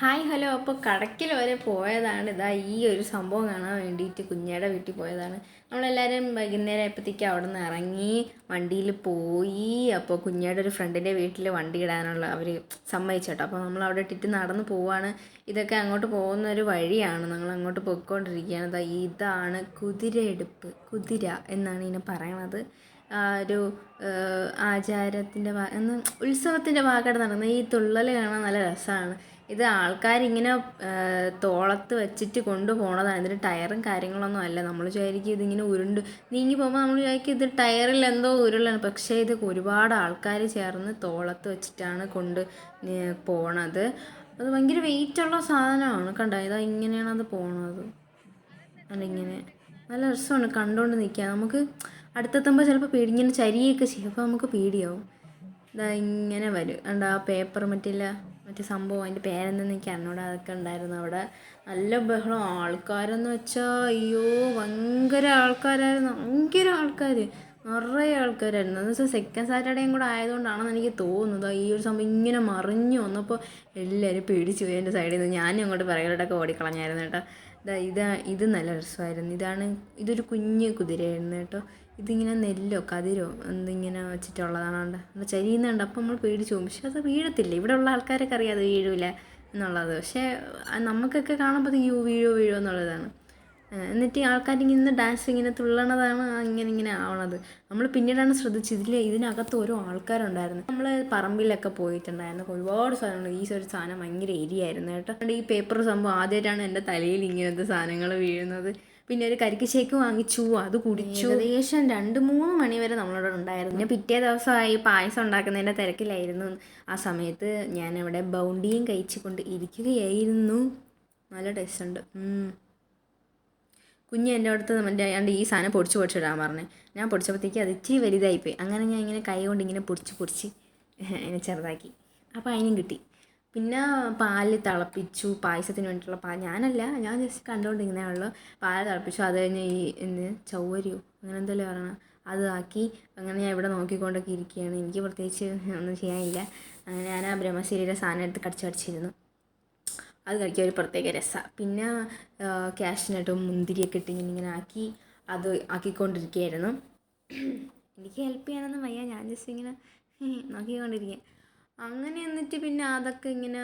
Hi hello. അപ്പോൾ കടക്കിൽ വരെ പോയതാണ്. ഇതാ ഈ ഒരു സംഭവം കാണാൻ വേണ്ടിയിട്ട് കുഞ്ഞയുടെ വീട്ടിൽ പോയതാണ്. നമ്മളെല്ലാവരും വൈകുന്നേരം ആയപ്പോഴത്തേക്ക് അവിടെ നിന്ന് ഇറങ്ങി വണ്ടിയിൽ പോയി. അപ്പോൾ കുഞ്ഞയുടെ ഒരു ഫ്രണ്ടിന്റെ വീട്ടിൽ വണ്ടി ഇടാനുള്ള അവർ സമ്മതിച്ചോട്ടോ. അപ്പോൾ നമ്മൾ അവിടെ ഇട്ടിട്ട് നടന്ന് പോവാണ്. ഇതൊക്കെ അങ്ങോട്ട് പോകുന്ന ഒരു വഴിയാണ്. ഞങ്ങൾ അങ്ങോട്ട് പോയിക്കൊണ്ടിരിക്കുകയാണ്. ദാ ഇതാണ് കുതിരയെടുപ്പ്. കുതിര എന്നാണ് ഇതിനെ പറയണത്. ഒരു ആചാരത്തിന്റെ ഭാഗം ഉത്സവത്തിന്റെ ഭാഗമായിട്ട് നടന്ന ഈ തുള്ളൽ കാണാൻ നല്ല രസമാണ്. ഇത് ആൾക്കാരിങ്ങനെ തോളത്ത് വെച്ചിട്ട് കൊണ്ടുപോകണതാണ് ഇതിന് ടയറും കാര്യങ്ങളൊന്നും അല്ല. നമ്മൾ വിചാരിക്കും ഇതിങ്ങനെ ഉരുണ്ട് നീങ്ങി പോകുമ്പോൾ നമ്മൾ വിചാരിക്കും ഇത് ടയറിൽ എന്തോ ഉരുളാണ്. പക്ഷേ ഇത് ഒരുപാട് ആൾക്കാർ ചേർന്ന് തോളത്ത് വെച്ചിട്ടാണ് കൊണ്ട് പോണത്. അത് ഭയങ്കര വെയിറ്റുള്ള സാധനമാണ്. കണ്ടോ? ഇതാ ഇങ്ങനെയാണ് അത് പോണത്. അല്ലിങ്ങനെ നല്ല രസമാണ്. കണ്ടുകൊണ്ട് നിൽക്കുക നമുക്ക് അടുത്തെത്തുമ്പോൾ ചിലപ്പോൾ പേടി ഇങ്ങനെ ചരിയൊക്കെ ചെയ്യും. അപ്പോൾ നമുക്ക് പേടിയാവും. ഇതാ ഇങ്ങനെ വരും. കണ്ട? ആ പേപ്പർ മറ്റില്ല മറ്റേ സംഭവം. അതിന്റെ പേരെന്തെന്ന് എനിക്ക് അറിഞ്ഞൂടെ. അതൊക്കെ ഉണ്ടായിരുന്നു അവിടെ. നല്ല ബഹളം. ആൾക്കാരെന്ന് വെച്ചാൽ അയ്യോ ഭയങ്കര ആൾക്കാരായിരുന്നു. ഭയങ്കര ആൾക്കാർ നിറയെ ആൾക്കാരായിരുന്നു. എന്ന് വെച്ചാൽ സെക്കൻഡ് സാറ്റർഡേയും കൂടെ ആയതുകൊണ്ടാണെന്ന് എനിക്ക് തോന്നുന്നത്. ഈ ഒരു സംഭവം ഇങ്ങനെ മറിഞ്ഞു വന്നപ്പോൾ എല്ലാവരും പേടിച്ചു പോയി എന്റെ സൈഡിൽ നിന്ന് ഞാനും അങ്ങോട്ട് പിറകിലോട്ടൊക്കെ ഓടിക്കളഞ്ഞായിരുന്നു കേട്ടോ. ഇതാ ഇതാ നല്ല രസമായിരുന്നു. ഇതാണ് ഇതൊരു കുഞ്ഞ് കുതിരയായിരുന്നു കേട്ടോ. ഇതിങ്ങനെ നെല്ലോ കതിരോ എന്തിങ്ങനെ വെച്ചിട്ടുള്ളതാണ് കണ്ട? അത് ചരിയുന്നുണ്ട്. അപ്പം നമ്മൾ പേടിച്ചു പോകും. പക്ഷെ അത് വീഴത്തില്ല. ഇവിടെ ഉള്ള ആൾക്കാരൊക്കെ അറിയാം അത് വീഴില്ല എന്നുള്ളത്. പക്ഷേ നമുക്കൊക്കെ കാണുമ്പോൾ അത് യു വീഴോ വീഴോ എന്നുള്ളതാണ്. ആ, ഈ ആൾക്കാർ ഇങ്ങനെ ഡാൻസ് ഇങ്ങനെ തുള്ളണതാണ് ഇങ്ങനെ ഇങ്ങനെ ആവണത്. നമ്മൾ പിന്നീടാണ് ശ്രദ്ധിച്ചത്. ഇതിൽ ഇതിനകത്ത് ഓരോ ആൾക്കാരുണ്ടായിരുന്നു. നമ്മൾ പറമ്പിലൊക്കെ പോയിട്ടുണ്ടായിരുന്നു. ഒരുപാട് സാധനങ്ങൾ ഈ ഒരു സാധനം ഭയങ്കര എരിയായിരുന്നു കേട്ടോ. ഈ പേപ്പർ സംഭവം ആദ്യമായിട്ടാണ് എന്റെ തലയിൽ ഇങ്ങനത്തെ സാധനങ്ങൾ വീഴുന്നത്. പിന്നെ ഒരു കരിക്ക് ഷേക്ക് വാങ്ങിച്ചു. അത് കുടിച്ചു. ഏകദേശം രണ്ട് മൂന്ന് മണി വരെ നമ്മളോട് ഉണ്ടായിരുന്നു. പിന്നെ പിറ്റേ ദിവസമായി പായസം ഉണ്ടാക്കുന്നതിന്റെ തിരക്കിലായിരുന്നു. ആ സമയത്ത് ഞാൻ ഇവിടെ ബൗണ്ടിയും കഴിച്ചുകൊണ്ട് ഇരിക്കുകയായിരുന്നു. നല്ല ടേസ്റ്റ് ഉണ്ട്. കുഞ്ഞ് എന്റെ അടുത്ത് മറ്റേ ഈ സാധനം പൊടിച്ച് പൊടിച്ചിടാൻ പറഞ്ഞു. ഞാൻ പൊടിച്ചപ്പോഴത്തേക്ക് അത് ഇച്ചിരി വലുതായിപ്പോയി. അങ്ങനെ ഞാൻ ഇങ്ങനെ കൈ കൊണ്ട് ഇങ്ങനെ പൊടിച്ച് പൊടിച്ച് എന്നെ ചെറുതാക്കി. അപ്പോൾ അതിനും കിട്ടി. പിന്നെ പാൽ തിളപ്പിച്ചു. പായസത്തിന് വേണ്ടിയിട്ടുള്ള പാൽ ഞാനല്ല ഞാൻ ജസ്റ്റ് കണ്ടുകൊണ്ടിങ്ങനെ ഉള്ളു. പാൽ തിളപ്പിച്ചു. അത് കഴിഞ്ഞ് ഈ എന്ത് ചൗവരിയോ അങ്ങനെ എന്തെല്ലാം പറയണം. അത് ആക്കി. അങ്ങനെ ഞാൻ ഇവിടെ നോക്കിക്കൊണ്ടൊക്കെ ഇരിക്കുകയാണ്. എനിക്ക് പ്രത്യേകിച്ച് ഒന്നും ചെയ്യാനില്ല. അങ്ങനെ ഞാൻ ആ ബ്രഹ്മശ്രീയുടെ സാധനം എടുത്ത് കടിച്ച് കടിച്ചിരുന്നു. അത് കഴിക്കാൻ ഒരു പ്രത്യേക രസമാണ് പിന്നെ ക്യാഷിനട്ടും മുന്തിരിയൊക്കെ ഇട്ട് ഇങ്ങനെ ഇങ്ങനെ ആക്കി അത് ആക്കിക്കൊണ്ടിരിക്കുകയായിരുന്നു. എനിക്ക് ഹെൽപ്പ് ചെയ്യാനൊന്നും വയ്യ. ഞാൻ ജസ്റ്റ് ഇങ്ങനെ നോക്കിക്കൊണ്ടിരിക്കുക അങ്ങനെ എന്നിട്ട് പിന്നെ അതൊക്കെ ഇങ്ങനെ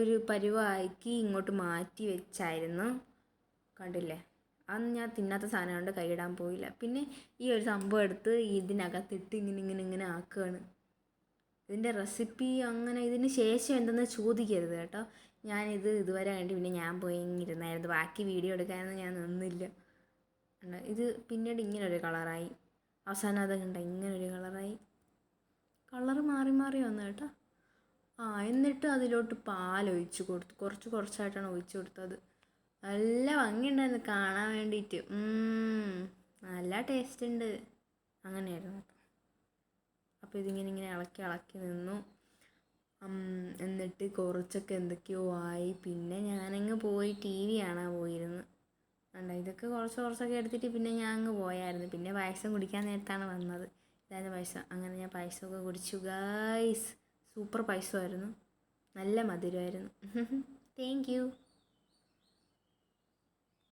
ഒരു പരുവാക്കി ഇങ്ങോട്ട് മാറ്റി വെച്ചായിരുന്നു. കണ്ടില്ലേ? അന്ന് ഞാൻ തിന്നാത്ത സാധനം കൊണ്ട് കൈയിടാൻ പോയില്ല. പിന്നെ ഈ ഒരു സംഭവം എടുത്ത് ഇതിനകത്തിട്ട് ഇങ്ങനെ ഇങ്ങനെ ഇങ്ങനെ ആക്കുകയാണ്. ഇതിന്റെ റെസിപ്പി അങ്ങനെ ഇതിന് ശേഷം എന്തെന്ന് ചോദിക്കരുത് കേട്ടോ. ഞാനിത് ഇതുവരെ കണ്ടി പിന്നെ ഞാൻ പോയി ഇരുന്നായിരുന്നു ബാക്കി വീഡിയോ എടുക്കാനൊന്നും ഞാൻ നിന്നില്ല? ഇത് പിന്നീട് ഇങ്ങനെ ഒരു കളറായി. അവസാനം അത് കണ്ട? ഇങ്ങനെ ഒരു കളറായി. കളർ മാറി മാറി വന്നു കേട്ടോ. ആ എന്നിട്ട് അതിലോട്ട് പാൽ ഒഴിച്ച് കൊടുത്തു. കുറച്ച് കുറച്ചായിട്ടാണ് ഒഴിച്ച് കൊടുത്തത്. നല്ല ഭംഗിയുണ്ടായിരുന്നു. കാണാൻ വേണ്ടിയിട്ട്. നല്ല ടേസ്റ്റ് ഉണ്ട്. അങ്ങനെയായിരുന്നു അപ്പോൾ ഇതിങ്ങനെ ഇങ്ങനെ ഇളക്കി ഇളക്കി നിന്നു. എന്നിട്ട് കുറച്ചൊക്കെ എന്തൊക്കെയോ ആയി. പിന്നെ ഞാനങ്ങ് പോയി ടി വി കാണാൻ പോയിരുന്നു. കണ്ടോ? ഇതൊക്കെ കുറച്ച് കുറച്ചൊക്കെ എടുത്തിട്ട് പിന്നെ ഞാൻ അങ്ങ് പോയായിരുന്നു. പിന്നെ പായസം കുടിക്കാൻ നേരത്താണ് വന്നത്. ഇതായിരുന്നു പായസം. അങ്ങനെ ഞാൻ പായസമൊക്കെ കുടിച്ചു. ഗായ്സ് സൂപ്പർ പായസമായിരുന്നു. നല്ല മധുരമായിരുന്നു. Thank you